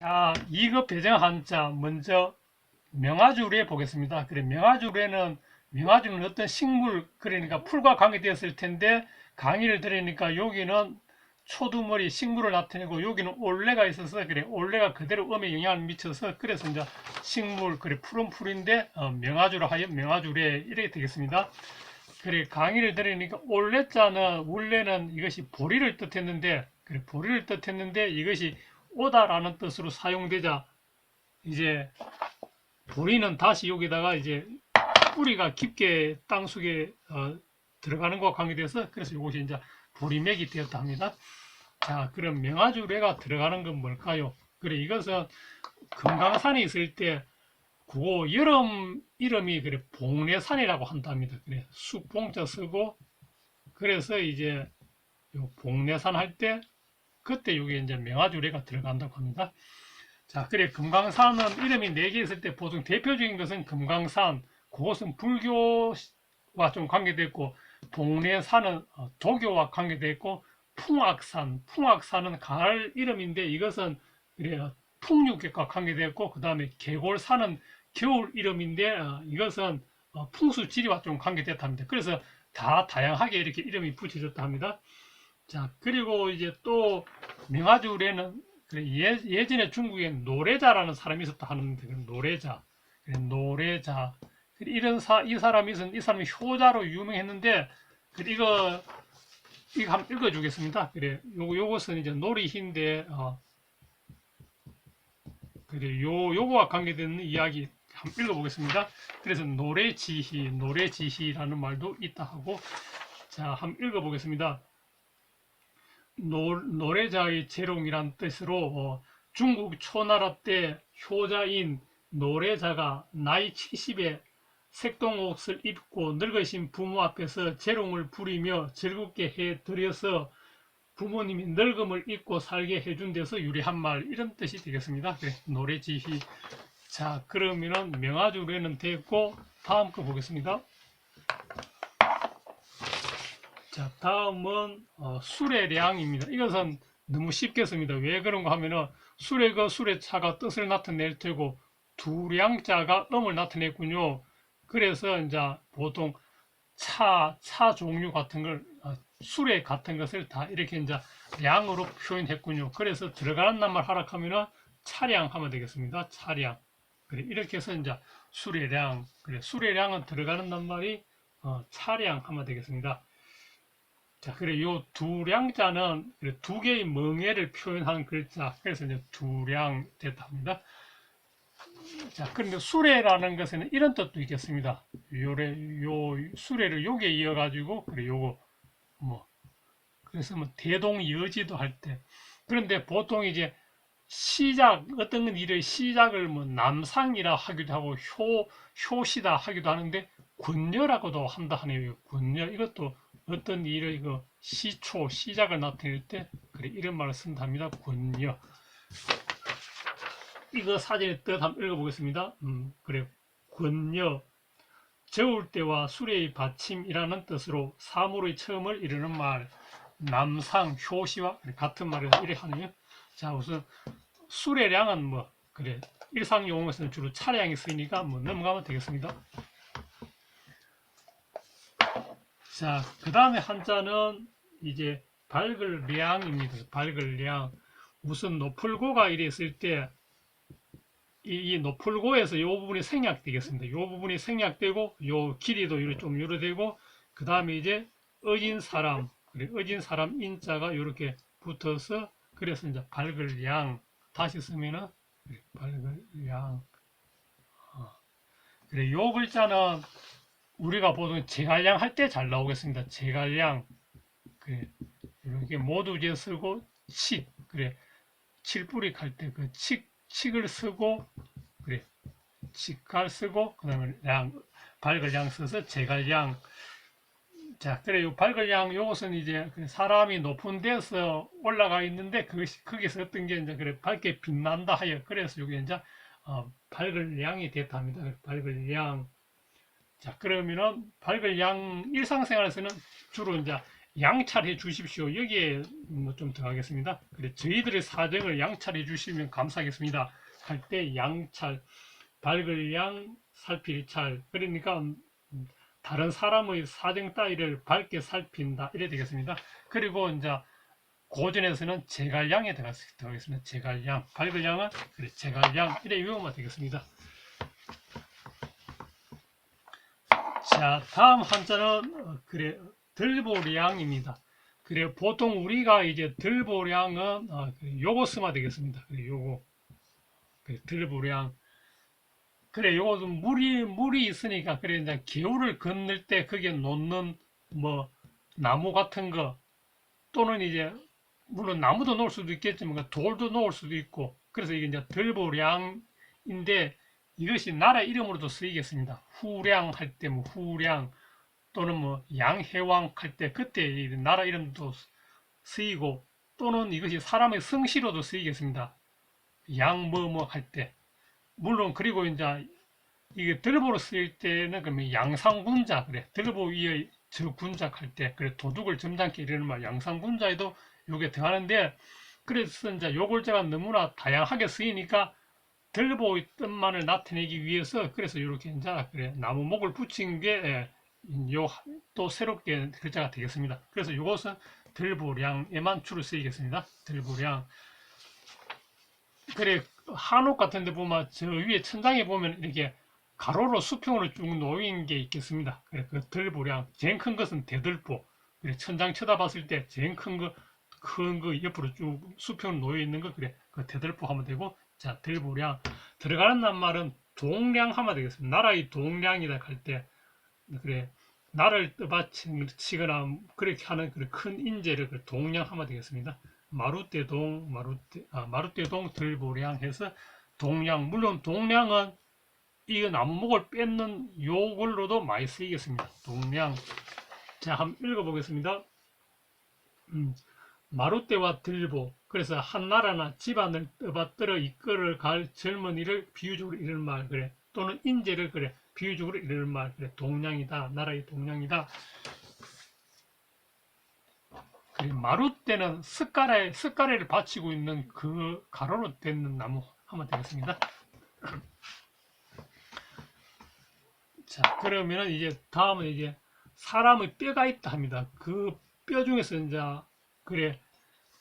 자, 2급 배정 한자 먼저 명아주례 보겠습니다. 그래 명아주례는 명아주는 어떤 식물 그러니까 풀과 관계되었을 텐데 강의를 들으니까 여기는 초두머리 식물을 나타내고 여기는 올레가 있어서 그래 올레가 그대로 음에 영향을 미쳐서 그래서 이제 식물 그래 푸른 풀인데 어, 명아주로 하여 명아주례 이렇게 되겠습니다. 그래 강의를 들으니까 올레자는 원래는 이것이 보리를 뜻했는데 그래 보리를 뜻했는데 이것이 오다라는 뜻으로 사용되자 이제 보리는 다시 여기다가 이제 뿌리가 깊게 땅 속에 어, 들어가는 것과 관계돼서 그래서 이것이 이제 보리맥이 되었다 합니다. 자, 그럼 명아주래가 들어가는 건 뭘까요? 그래 이것은 금강산에 있을 때 그거 여름 이름이 그래 봉래산이라고 한답니다. 그래 숲봉자 쓰고 그래서 이제 요 봉래산 할 때 그때 여기 이제 명아주래가 들어간다고 합니다. 자, 그래 금강산은 이름이 네 개 있을 때 보통 대표적인 것은 금강산, 그것은 불교와 좀 관계됐고 봉래산은 어, 도교와 관계됐고 풍악산, 풍악산은 가을 이름인데 이것은 그래 풍류객과 관계됐고 그 다음에 계골산은 겨울 이름인데 어, 이것은 어, 풍수지리와 좀 관계됐답니다. 그래서 다 다양하게 이렇게 이름이 붙여졌다 합니다. 자, 그리고 이제 또 그래, 예, 예전에 중국에 노래자라는 사람이 있었다 하는데 그 노래자, 그래, 노래자 이런 사, 이 사람이 있었, 이 사람이 효자로 유명했는데 이거 이거 한번 읽어주겠습니다. 그래, 요거 요것은 이제 놀이인데 어, 그래, 요 요거와 관계되는 이야기 한번 읽어보겠습니다. 그래서 노래지희, 노래지희라는 말도 있다 하고 자, 한번 읽어보겠습니다. 노, 노래자의 재롱이란 뜻으로 어, 중국 초나라 때 효자인 노래자가 나이 70에 색동옷을 입고 늙으신 부모 앞에서 재롱을 부리며 즐겁게 해드려서 부모님이 늙음을 잊고 살게 해준 데서 유래한 말 이런 뜻이 되겠습니다. 그래, 노래지휘 자 그러면은 명아주례는 됐고 다음 거 보겠습니다. 자, 다음은 어, 수레량입니다. 이것은 너무 쉽게 씁니다. 왜 그런가 하면은 수레가 그 수레 차가 뜻을 나타낼 테고 두량자가 음을 나타냈군요. 그래서 이제 보통 차, 차 종류 같은 걸 어, 수레 같은 것을 다 이렇게 이제 량으로 표현했군요. 그래서 들어가는 낱말 하락하면은 차량 하면 되겠습니다. 차량. 그래 이렇게 해서 이제 수레량. 그래 수레량은 들어가는 낱말이 어, 차량 하면 되겠습니다. 자, 그래, 요 두량자는 두 개의 멍해를 표현하는 글자. 그래서 이제 두량 됐답니다. 자, 그런데 수레라는 것에는 이런 뜻도 있겠습니다. 요래, 요, 수레를 요게 이어 가지고, 그래, 요거, 뭐, 그래서 뭐, 대동 여지도 할 때. 그런데 보통 이제 시작, 어떤 일의 시작을 뭐, 남상이라 하기도 하고, 효, 효시다 하기도 하는데, 군녀라고도 한다 하네요. 군녀. 이것도 어떤 일의 그 시초, 시작을 나타낼 때 그래 이런 말을 쓴답니다. 군요. 이거 사진의 뜻 한번 읽어보겠습니다. 음, 그래 군요. 저울 때와 수레의 받침이라는 뜻으로 사물의 처음을 이루는 말 남상, 효시와 같은 말을 이래 하네요. 자 우선 수레량은 뭐 그래 일상 용어에서는 주로 차량이 쓰이니까 뭐 넘어가면 되겠습니다. 자, 그 다음에 한자는 이제 밝을 량입니다. 밝을 량. 무슨 노풀고가 이랬을 때, 이, 이 노풀고에서 이 부분이 생략되겠습니다. 이 부분이 생략되고, 요 길이도 이렇게 좀 요래되고, 그 다음에 이제 어진 사람, 어진 사람 인자가 이렇게 붙어서, 그래서 이제 밝을 양. 다시 쓰면은, 밝을 양. 어. 그래, 요 글자는 우리가 보통 제갈량 할 때 잘 나오겠습니다. 제갈량 그래 이렇게 모두제 쓰고 칙 그래 칠뿌리 할때그 칙, 칙을 쓰고 그래 칙갈 쓰고 그 다음에 양양 써서 제갈량 자 그래 요 밝을 양 요것은 이제 그 사람이 높은 데서 올라가 있는데 그것이 거기서 어떤 게 이제 그래 밝게 빛난다 하여 그래서 요게 이제 어, 합니다. 밝을 양 자, 그러면은 밝을 양 일상생활에서는 주로 이제 양찰해 주십시오. 여기에 뭐 좀 더 하겠습니다. 그래, 저희들의 사정을 양찰해 주시면 감사하겠습니다. 할 때 양찰, 밝을 양, 살필 찰. 그러니까 음, 다른 사람의 사정 따위를 밝게 살핀다. 이래 되겠습니다. 그리고 이제 고전에서는 제갈량에 들어가겠습니다. 제갈량, 밝을 양은 그래, 제갈량 이래 외우면 되겠습니다. 자, 다음 한자는 어, 그래 들보량입니다. 그래 보통 우리가 이제 들보량은 어, 그래, 요거 쓰면 되겠습니다. 그래 요거 그래, 들보량 그래 요거도 물이 물이 있으니까 그래 이제 개울을 건널 때 거기에 놓는 뭐 나무 같은 거 또는 이제 물론 나무도 놓을 수도 있겠지만 그 돌도 놓을 수도 있고 그래서 이게 이제 들보량인데 이것이 나라 이름으로도 쓰이겠습니다. 후량 할 때 뭐 후량 또는 뭐 양해왕 할 때 그때 이 나라 이름도 쓰이고 또는 이것이 사람의 성씨로도 쓰이겠습니다. 양뭐뭐 할 때 물론 그리고 이제 이게 들보로 쓰일 때는 그러면 양상군자 그래 들보 위에 저 군작 할 때 그래 도둑을 점잖게 이르는 말 양상군자에도 요게 들어가는데 그래서 이제 요골자가 너무나 다양하게 쓰이니까 들보의 뜻만을 나타내기 위해서 그래서 이렇게 이제 그래 나무 목을 붙인 게 요 또 새롭게 글자가 되겠습니다. 그래서 이것은 들보량에만 주로 쓰이겠습니다. 들보량 그래 한옥 같은 데 보면 저 위에 천장에 보면 이렇게 가로로 수평으로 쭉 놓인 게 있겠습니다. 그래 그 들보량 제일 큰 것은 대들보 그래 천장 쳐다봤을 때 제일 큰거큰거 옆으로 쭉 수평으로 놓여 있는 거 그래 그 대들보 하면 되고 자 들보량 들어가는 말은 동량 하면 되겠습니다. 나라의 동량이다 할 때 그래 나를 떠받치거나 그렇게 하는 그큰 인재를 그 동량하면 되겠습니다. 마루대동 마루대 아, 마루대동 들보량 해서 동량 물론 동량은 이 나무목을 뺏는 요걸로도 많이 쓰이겠습니다. 동량 자 한번 읽어보겠습니다. 음, 마루대와 들보 그래서 한 나라나 집안을 떠받들어 이끌어 갈 젊은이를 비유적으로 이르는 말 그래. 또는 인재를 그래. 비유적으로 이르는 말 그래. 동량이다. 나라의 동량이다. 그래 마루대는 습가래 습가래를 받치고 있는 그 가로로 된 나무 하면 되겠습니다. 자 그러면은 이제 다음은 이제 사람의 뼈가 있다 합니다. 그 뼈 중에서 이제 그래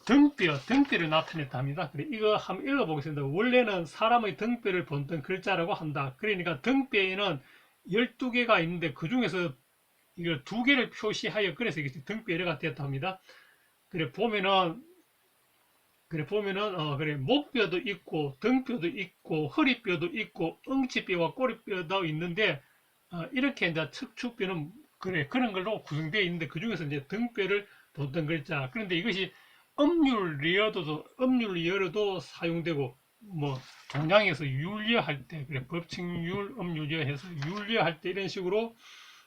등뼈, 등뼈를 나타냈다 합니다. 그래, 이거 한번 읽어보겠습니다. 원래는 사람의 등뼈를 본뜬 글자라고 한다. 그러니까 등뼈에는 12개가 있는데 그 중에서 이걸 두 개를 표시하여 그래서 이게 등뼈가 됐다 합니다. 그래, 보면은, 그래, 보면은, 어, 그래, 목뼈도 있고, 등뼈도 있고, 허리뼈도 있고, 엉치뼈와 꼬리뼈도 있는데, 어, 이렇게 이제 척추뼈는, 그래, 그런 걸로 구성되어 있는데, 그 중에서 이제 등뼈를 본뜬 글자. 그런데 이것이 음률 리어도 음률 리어도 사용되고 뭐 동양에서 율리할 때 그래 법칙률 음률리어 해서 율리할 때 이런 식으로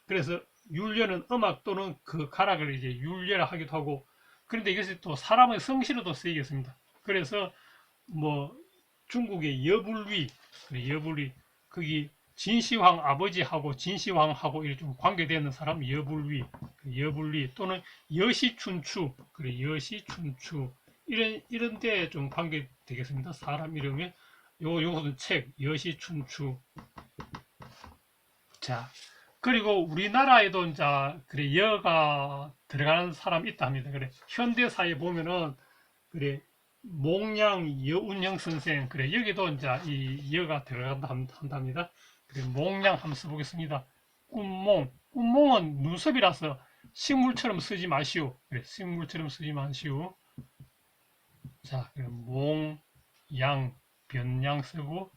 그래서 율리어는 음악 또는 그 가락을 이제 율리어라 하기도 하고 그런데 이것이 또 사람의 성씨로도 쓰이겠습니다. 그래서 뭐 중국의 여불위 여불위 거기 진시황 아버지하고 진시황하고 이렇게 좀 관계되는 사람 여불위 여불위 또는 여시춘추 그래 여시춘추 이런 이런 데좀 관계 되겠습니다. 사람 이름에 요 요것은 책 여시춘추 자 그리고 우리나라에도 이제 그래 여가 들어가는 사람 있다 합니다. 그래 현대사에 보면은 그래 몽양 여운영 선생 그래 여기도 이제 이 여가 들어간다 함- 한답니다. 몽양 한번 써보겠습니다. 꿈몽 꿈몽은 눈썹이라서 식물처럼 쓰지 마시오. 그래, 식물처럼 쓰지 마시오. 자, 몽, 양, 변양 쓰고,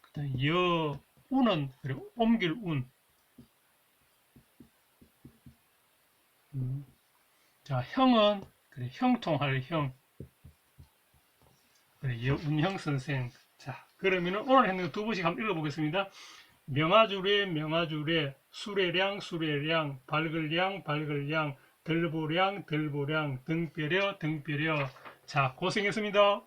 그 다음 여, 운은 그래, 옮길 운. 음. 자, 형은 그래, 형통할 형. 그래, 여운형 선생. 자, 그러면은 오늘 했는 거 두 번씩 한번 읽어보겠습니다. 명아주례 명아주례 수레량 수레량 밝을량 밝을량 들보량 들보량 등뼈려 등뼈려 자 고생했습니다.